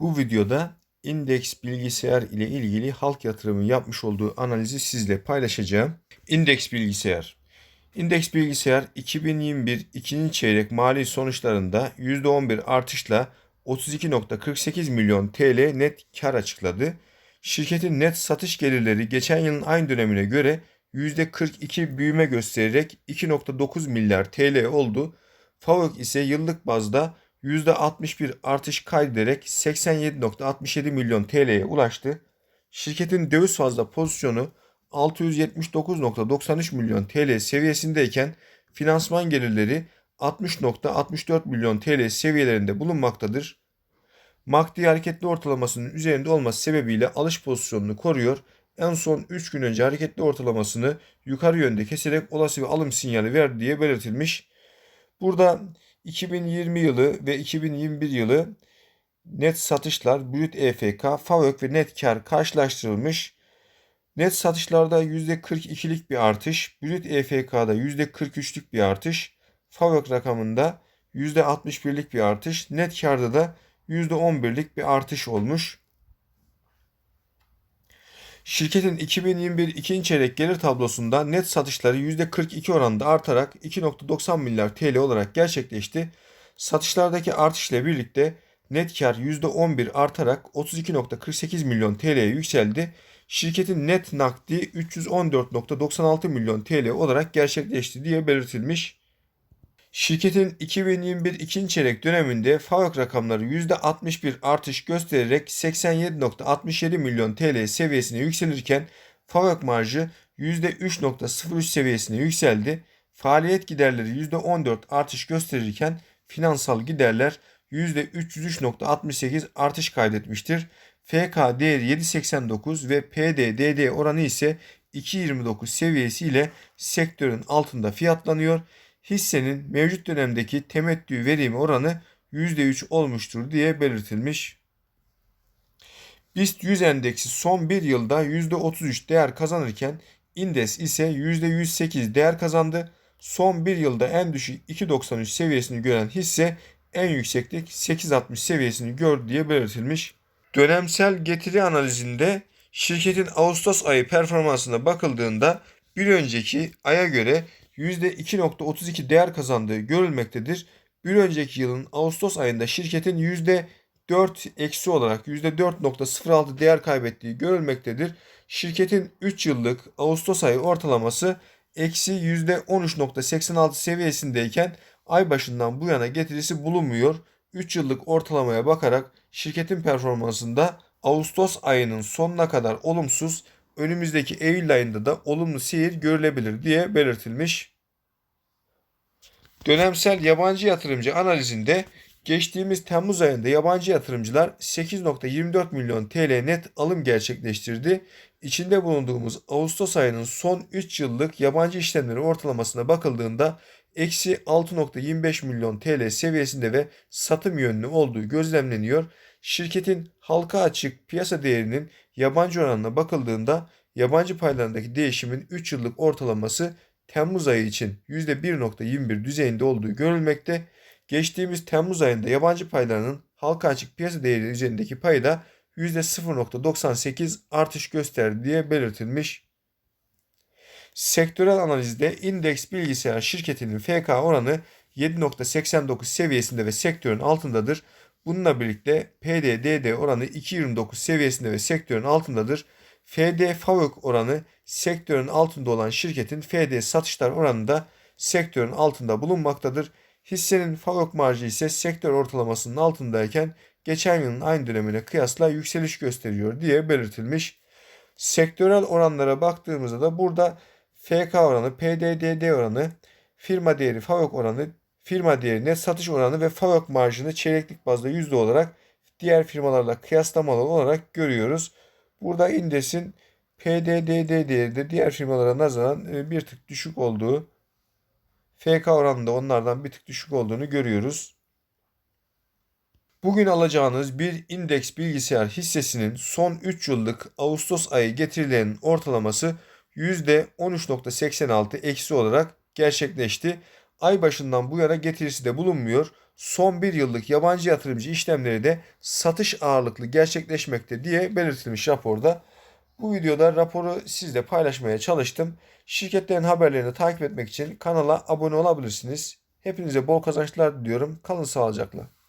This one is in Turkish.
Bu videoda indeks bilgisayar ile ilgili halk yatırımı yapmış olduğu analizi sizle paylaşacağım. İndeks bilgisayar. İndeks bilgisayar 2021 ikinci çeyrek mali sonuçlarında %11 artışla 32.48 milyon TL net kar açıkladı. Şirketin net satış gelirleri geçen yılın aynı dönemine göre %42 büyüme göstererek 2.9 milyar TL oldu. FAVÖK ise yıllık bazda %61 artış kaydederek 87.67 milyon TL'ye ulaştı. Şirketin döviz fazla pozisyonu 679.93 milyon TL seviyesindeyken finansman gelirleri 60.64 milyon TL seviyelerinde bulunmaktadır. MACD hareketli ortalamasının üzerinde olması sebebiyle alış pozisyonunu koruyor. En son 3 gün önce hareketli ortalamasını yukarı yönde keserek olası bir alım sinyali verdi diye belirtilmiş. Burada 2020 yılı ve 2021 yılı net satışlar, brüt EFK, FAVÖK ve net kar karşılaştırılmış. Net satışlarda %42'lik bir artış, brüt EFK'da %43'lük bir artış, FAVÖK rakamında %61'lik bir artış, net karda da %11'lik bir artış olmuş. Şirketin 2021 ikinci çeyrek gelir tablosunda net satışları %42 oranında artarak 2.90 milyar TL olarak gerçekleşti. Satışlardaki artış ile birlikte net kar %11 artarak 32.48 milyon TL'ye yükseldi. Şirketin net nakdi 314.96 milyon TL olarak gerçekleşti diye belirtilmiş. Şirketin 2021 ikinci çeyrek döneminde FAVÖK rakamları %61 artış göstererek 87.67 milyon TL seviyesine yükselirken FAVÖK marjı %3.03 seviyesine yükseldi. Faaliyet giderleri %14 artış gösterirken finansal giderler %303.68 artış kaydetmiştir. FK değeri 7.89 ve PDDD oranı ise 2.29 seviyesiyle sektörün altında fiyatlanıyor hissenin mevcut dönemdeki temettü verimi oranı %3 olmuştur diye belirtilmiş. BIST 100 endeksi son bir yılda %33 değer kazanırken indes ise %108 değer kazandı. Son bir yılda en düşük 2.93 seviyesini gören hisse en yükseklik 8.60 seviyesini gördü diye belirtilmiş. Dönemsel getiri analizinde şirketin Ağustos ayı performansına bakıldığında bir önceki aya göre %2.32 değer kazandığı görülmektedir. Bir önceki yılın Ağustos ayında şirketin %4 eksi olarak %4.06 değer kaybettiği görülmektedir. Şirketin 3 yıllık Ağustos ayı ortalaması eksi %13.86 seviyesindeyken ay başından bu yana getirisi bulunmuyor. 3 yıllık ortalamaya bakarak şirketin performansında Ağustos ayının sonuna kadar olumsuz önümüzdeki Eylül ayında da olumlu seyir görülebilir diye belirtilmiş. Dönemsel yabancı yatırımcı analizinde geçtiğimiz Temmuz ayında yabancı yatırımcılar 8.24 milyon TL net alım gerçekleştirdi. İçinde bulunduğumuz Ağustos ayının son 3 yıllık yabancı işlemleri ortalamasına bakıldığında eksi 6.25 milyon TL seviyesinde ve satım yönlü olduğu gözlemleniyor. Şirketin halka açık piyasa değerinin yabancı oranına bakıldığında yabancı paylarındaki değişimin 3 yıllık ortalaması Temmuz ayı için %1.21 düzeyinde olduğu görülmekte. Geçtiğimiz Temmuz ayında yabancı paylarının halka açık piyasa değeri üzerindeki payı da %0.98 artış gösterdi diye belirtilmiş. Sektörel analizde indeks bilgisayar şirketinin FK oranı 7.89 seviyesinde ve sektörün altındadır. Bununla birlikte PDDD oranı 2.29 seviyesinde ve sektörün altındadır. FD FAVÖK oranı sektörün altında olan şirketin FD satışlar oranı da sektörün altında bulunmaktadır. Hissenin FAVÖK marjı ise sektör ortalamasının altındayken geçen yılın aynı dönemine kıyasla yükseliş gösteriyor diye belirtilmiş. Sektörel oranlara baktığımızda da burada FK oranı, PDDD oranı, firma değeri, FAVÖK oranı, firma değeri, net satış oranı ve FAVÖK marjını çeyreklik bazda yüzde olarak diğer firmalarla kıyaslamalı olarak görüyoruz. Burada indesin PDDD değeri de diğer firmalara nazaran e, bir tık düşük olduğu, FK oranında onlardan bir tık düşük olduğunu görüyoruz. Bugün alacağınız bir indeks bilgisayar hissesinin son 3 yıllık Ağustos ayı getirilerinin ortalaması %13.86 eksi olarak gerçekleşti. Ay başından bu yana getirisi de bulunmuyor. Son bir yıllık yabancı yatırımcı işlemleri de satış ağırlıklı gerçekleşmekte diye belirtilmiş raporda. Bu videoda raporu sizle paylaşmaya çalıştım. Şirketlerin haberlerini takip etmek için kanala abone olabilirsiniz. Hepinize bol kazançlar diliyorum. Kalın sağlıcakla.